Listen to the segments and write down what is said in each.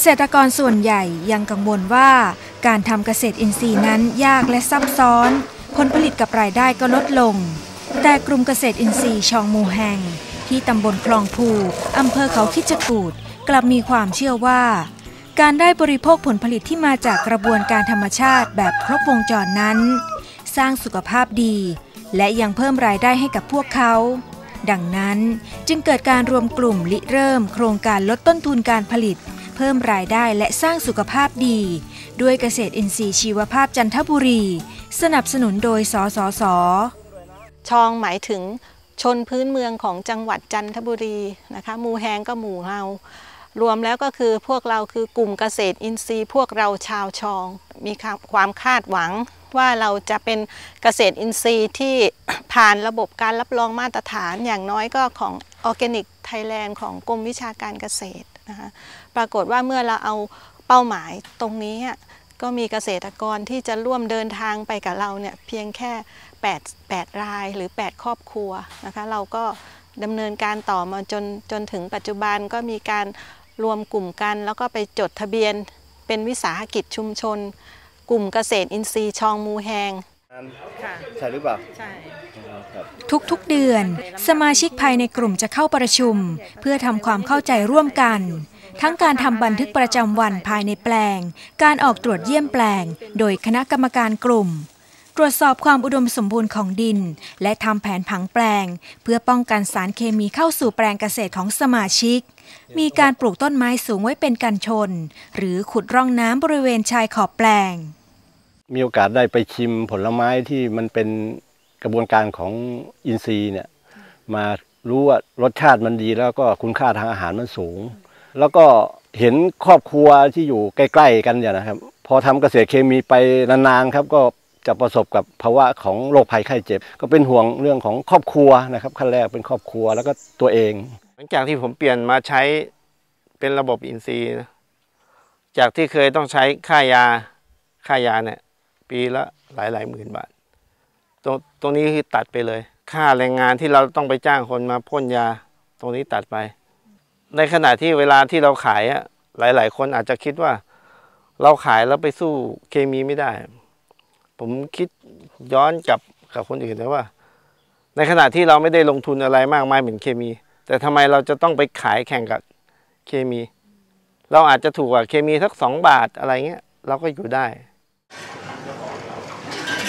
เกษตรกรส่วนใหญ่ยังกังวลว่าการทำเกษตรอินทรีย์นั้นยากและซับซ้อน ผลผลิตกับรายได้ก็ลดลง แต่กลุ่มเกษตรอินทรีย์ชองมูแหงที่ตำบลคลองภูอำเภอเขาคิดจกูดกลับมีความเชื่อว่า การได้บริโภคผลผลิตที่มาจากกระบวนการธรรมชาติแบบครบวงจรนั้น สร้างสุขภาพดี และยังเพิ่มรายได้ให้กับพวกเขา ดังนั้นจึงเกิดการรวมกลุ่มลิเริ่มโครงการลดต้นทุนการผลิต เพิ่มรายได้และสร้างสุขภาพดี ด้วยเกษตรอินทรีย์ชีวภาพจันทบุรี สนับสนุนโดยสสส ชองหมายถึงชนพื้นเมืองของจังหวัดจันทบุรีนะคะหมู่แฮงก็หมู่เรารวมแล้วก็คือพวกเราคือกลุ่มเกษตรอินทรีย์ พวกเราชาวชอง มีความคาดหวังว่าเราจะเป็นเกษตรอินทรีย์ที่ผ่านระบบการรับรองมาตรฐานอย่างน้อยก็ของออร์แกนิกไทยแลนด์ของกรมวิชาการเกษตร นะคะปรากฏว่าเมื่อเราเอาเป้าหมายตรงนี้ก็มีเกษตรกรที่จะร่วมเดินทางไปกับเราเนี่ยเพียงแค่ 8 8 รายหรือ 8 ครอบครัวนะคะเราก็ดำเนินการต่อมาจนจนถึงปัจจุบันก็มีการรวมกลุ่มกัน แล้วก็ไปจดทะเบียนเป็นวิสาหกิจชุมชน กลุ่มเกษตรอินทรีย์ชองมูแหง ใช่หรือเปล่าใช่ครับทุกๆเดือน สมาชิกภายในกลุ่มจะเข้าประชุม เพื่อทำความเข้าใจร่วมกัน ทั้งการทำบันทึกประจำวันภายในแปลง การออกตรวจเยี่ยมแปลง โดยคณะกรรมการกลุ่ม ตรวจสอบความอุดมสมบูรณ์ของดิน และทำแผนผังแปลง เพื่อป้องกันสารเคมีเข้าสู่แปลงเกษตรของสมาชิก มีการปลูกต้นไม้สูงไว้เป็นกันชน หรือขุดร่องน้ำบริเวณชายขอบแปลง มีโอกาสได้ไปชิมผลไม้ที่มันเป็นกระบวนการของอินทรีย์เนี่ยมารู้ว่ารสชาติมันดีแล้วก็คุณค่าทางอาหารมันสูง แล้วก็เห็นครอบครัวที่อยู่ใกล้ ๆ กันเนี่ยนะครับ พอทำเกษตรเคมีไปนานๆครับก็จะประสบกับภาวะของโรคภัยไข้เจ็บ ก็เป็นห่วงเรื่องของครอบครัวนะครับขั้นแรกเป็นครอบครัวแล้วก็ตัวเอง หลังจากที่ผมเปลี่ยนมาใช้เป็นระบบอินทรีย์ จากที่เคยต้องใช้ค่ายาค่ายาเนี่ย ปีละหลายหลายหมื่นบาท ตรงตรงนี้คือตัดไปเลย ค่าแรงงานที่เราต้องไปจ้างคนมาพ่นยา ตรงนี้ตัดไป ในขณะที่เวลาที่เราขายอะหลาย ๆ คนอาจจะคิดว่า เราขายแล้วไปสู้เคมีไม่ได้ ผมคิดย้อนกลับกับคนอื่นเลยว่า ในขณะที่เราไม่ได้ลงทุนอะไรมากมายเหมือนเคมี แต่ทำไมเราจะต้องไปขายแข่งกับเคมี เราอาจจะถูกกว่าเคมีสักสองบาทอะไรเงี้ย เราก็อยู่ได้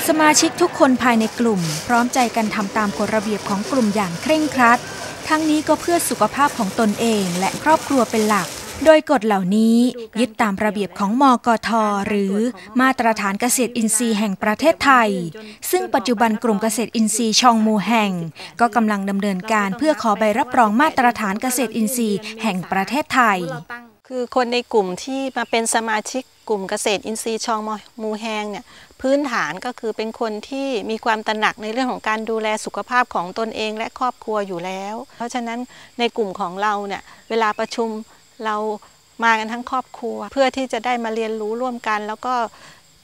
สมาชิกทุกคนภายในกลุ่ม พร้อมใจกันทำตามกฎระเบียบของกลุ่มอย่างเคร่งครัด ทั้งนี้ก็เพื่อสุขภาพของตนเองและครอบครัวเป็นหลัก โดยกฎเหล่านี้ยึดตามระเบียบของมกท หรือมาตรฐานเกษตรอินทรีย์แห่งประเทศไทย ซึ่งปัจจุบันกลุ่มเกษตรอินทรีย์ชองมูแห่ง ก็กำลังดำเนินการเพื่อขอใบรับรองมาตรฐานเกษตรอินทรีย์แห่งประเทศไทย คือคนในกลุ่มที่มาเป็นสมาชิกกลุ่มเกษตรอินทรีย์ชองมูแหงเนี่ยพื้นฐานก็คือเป็นคนที่มีความตระหนักในเรื่องของการดูแลสุขภาพของตนเองและครอบครัวอยู่แล้ว เพราะฉะนั้นในกลุ่มของเราเนี่ยเวลาประชุมเรามากันทั้งครอบครัว เพื่อที่จะได้มาเรียนรู้ร่วมกัน แล้วก็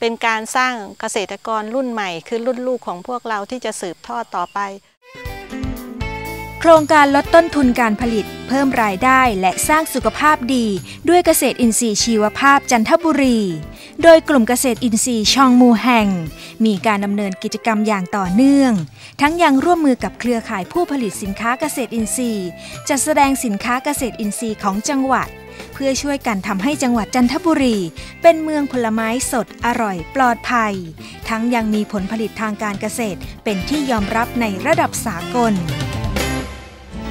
เป็นการสร้างเกษตรกรรุ่นใหม่ คือรุ่นลูกของพวกเราที่จะสืบทอดต่อไป โครงการลดต้นทุนการผลิต เพิ่มรายได้และสร้างสุขภาพดี ด้วยเกษตรอินทรีย์ชีวภาพจันทบุรี โดยกลุ่มเกษตรอินทรีย์ชองมูแห่ง มีการดำเนินกิจกรรมอย่างต่อเนื่อง ทั้งยังร่วมมือกับเครือข่ายผู้ผลิตสินค้าเกษตรอินทรีย์ จัดแสดงสินค้าเกษตรอินทรีย์ของจังหวัด เพื่อช่วยกันทำให้จังหวัดจันทบุรี เป็นเมืองผลไม้สดอร่อย ปลอดภัย ทั้งยังมีผลผลิตทางการเกษตรเป็นที่ยอมรับในระดับสากล